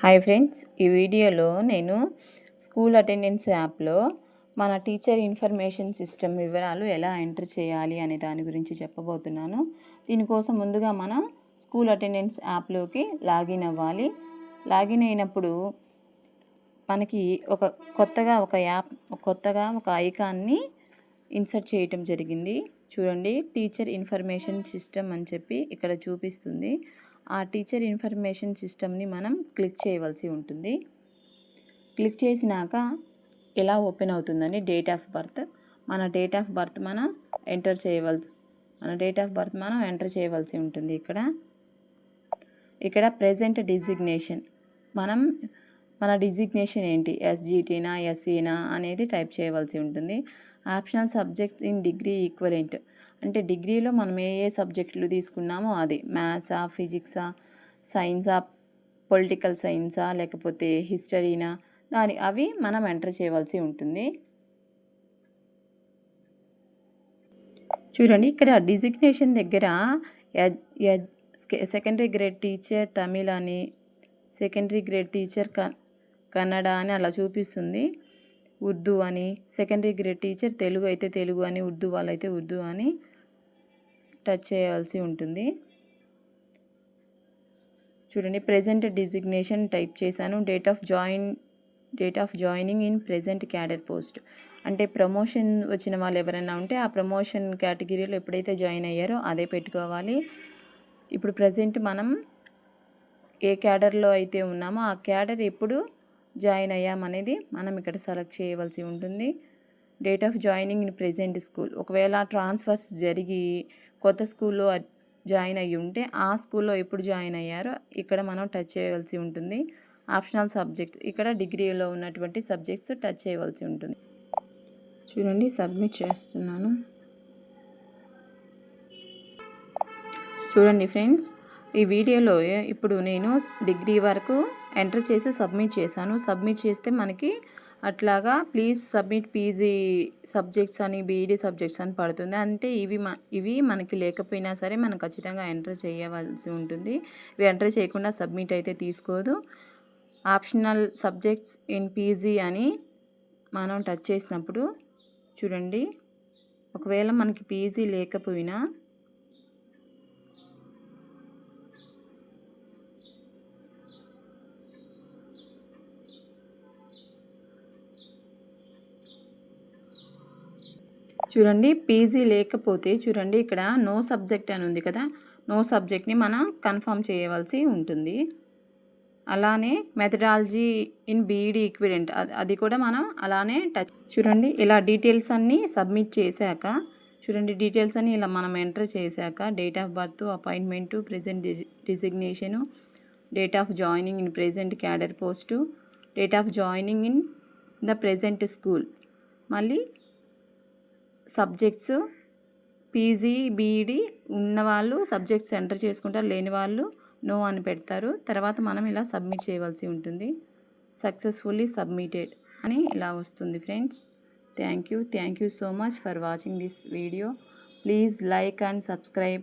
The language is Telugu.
హాయ్ ఫ్రెండ్స్ ఈ వీడియోలో నేను స్కూల్ అటెండెన్స్ యాప్లో మన టీచర్ ఇన్ఫర్మేషన్ సిస్టమ్ వివరాలు ఎలా ఎంటర్ చేయాలి అనే దాని గురించి చెప్పబోతున్నాను. దీనికోసం ముందుగా మనం స్కూల్ అటెండెన్స్ యాప్లోకి లాగిన్ అవ్వాలి. లాగిన్ అయినప్పుడు మనకి ఒక కొత్తగా ఒక యాప్ కొత్తగా ఒక ఐకాన్ని ఇన్సర్ట్ చేయటం జరిగింది. చూడండి టీచర్ ఇన్ఫర్మేషన్ సిస్టమ్ అని చెప్పి ఇక్కడ చూపిస్తుంది. ఆ టీచర్ ఇన్ఫర్మేషన్ సిస్టమ్ని మనం క్లిక్ చేయవలసి ఉంటుంది. క్లిక్ చేసినాక ఎలా ఓపెన్ అవుతుందని డేట్ ఆఫ్ బర్త్. మన డేట్ ఆఫ్ బర్త్ మనం ఎంటర్ చేయవలసి మన డేట్ ఆఫ్ బర్త్ మనం ఎంటర్ చేయవలసి ఉంటుంది ఇక్కడ. ఇక్కడ ప్రజెంట్ డిజిగ్నేషన్. మనం మన డిజిగ్నేషన్ ఏంటి? ఎస్జీటీనా ఎస్సీనా అనేది టైప్ చేయవలసి ఉంటుంది. Optional subjects in degree equivalent. అంటే డిగ్రీలో మనం ఏ ఏ సబ్జెక్టులు తీసుకున్నామో అది. మ్యాథ్సా ఫిజిక్సా సైన్సా పొలిటికల్ సైన్సా లేకపోతే హిస్టరీనా దాని అవి మనం ఎంటర్ చేయవలసి ఉంటుంది. చూడండి ఇక్కడ డిజిగ్నేషన్ దగ్గర సెకండరీ గ్రేడ్ టీచర్ తమిళ్ అని సెకండరీ గ్రేడ్ టీచర్ కన్నడ అని అలా చూపిస్తుంది. ఉర్దూ అని సెకండరీ గ్రేడ్ టీచర్ తెలుగు అయితే తెలుగు అని ఉర్దూ వాళ్ళైతే ఉర్దూ అని టచ్ చేయాల్సి ఉంటుంది. చూడండి ప్రజెంట్ డిజిగ్నేషన్ టైప్ చేశాను. Date of join date of joining in present cadre post. అంటే ప్రమోషన్ వచ్చిన వాళ్ళు ఎవరైనా ఉంటే ఆ ప్రమోషన్ కేటగిరీలో ఎప్పుడైతే జాయిన్ అయ్యారో అదే పెట్టుకోవాలి. ఇప్పుడు ప్రజెంట్ మనం ఏ క్యాడర్లో అయితే ఉన్నామో ఆ క్యాడర్ ఎప్పుడు జాయిన్ అయ్యామనేది మనం ఇక్కడ సెలెక్ట్ చేయవలసి ఉంటుంది. Date of joining in present school ఒకవేళ ట్రాన్స్ఫర్స్ జరిగి కొత్త స్కూల్లో జాయిన్ అయ్యి ఉంటే ఆ స్కూల్లో ఎప్పుడు జాయిన్ అయ్యారో ఇక్కడ మనం టచ్ చేయవలసి ఉంటుంది. ఆప్షనల్ సబ్జెక్ట్స్ ఇక్కడ డిగ్రీలో ఉన్నటువంటి సబ్జెక్ట్స్ టచ్ చేయవలసి ఉంటుంది. చూడండి సబ్మిట్ చేస్తున్నాను. చూడండి ఫ్రెండ్స్ ఈ వీడియోలో ఇప్పుడు నేను డిగ్రీ వరకు ఎంటర్ చేసి సబ్మిట్ చేశాను. సబ్మిట్ చేస్తే మనకి అట్లాగా ప్లీజ్ సబ్మిట్ పీజీ సబ్జెక్ట్స్ అని బీఈడీ సబ్జెక్ట్స్ అని పడుతుంది. అంటే ఇవి ఇవి మనకి లేకపోయినా సరే మనం ఖచ్చితంగా ఎంటర్ చేయవలసి ఉంటుంది. ఇవి ఎంటర్ చేయకుండా సబ్మిట్ అయితే తీసుకోదు. ఆప్షనల్ సబ్జెక్ట్స్ ఇన్ పీజీ అని మనం టచ్ చేసినప్పుడు చూడండి. ఒకవేళ మనకి పీజీ లేకపోయినా చూడండి పీజీ లేకపోతే చూడండి ఇక్కడ నో సబ్జెక్ట్ అని ఉంది కదా నో సబ్జెక్ట్ని మనం కన్ఫర్మ్ చేయవలసి ఉంటుంది. అలానే మెథడాలజీ ఇన్ బీఈడి ఈక్విడెంట్ అది కూడా మనం అలానే టచ్ చూడండి ఇలా డీటెయిల్స్ అన్నీ సబ్మిట్ చేశాక చూడండి డీటెయిల్స్ అన్నీ ఇలా మనం ఎంటర్ చేశాక date of birth appointment present designation date of joining in present cadre post date of joining in the present school మళ్ళీ సబ్జెక్ట్స్ పీజీ బీఈడి ఉన్నవాళ్ళు సబ్జెక్ట్స్ ఎంటర్ చేసుకుంటారు లేని వాళ్ళు నో అని పెడతారు. తర్వాత మనం ఇలా సబ్మిట్ చేయవలసి ఉంటుంది. సక్సెస్ఫుల్లీ సబ్మిటెడ్ అని ఇలా వస్తుంది friends. Thank you. Thank you so much for watching this video. Please like and subscribe.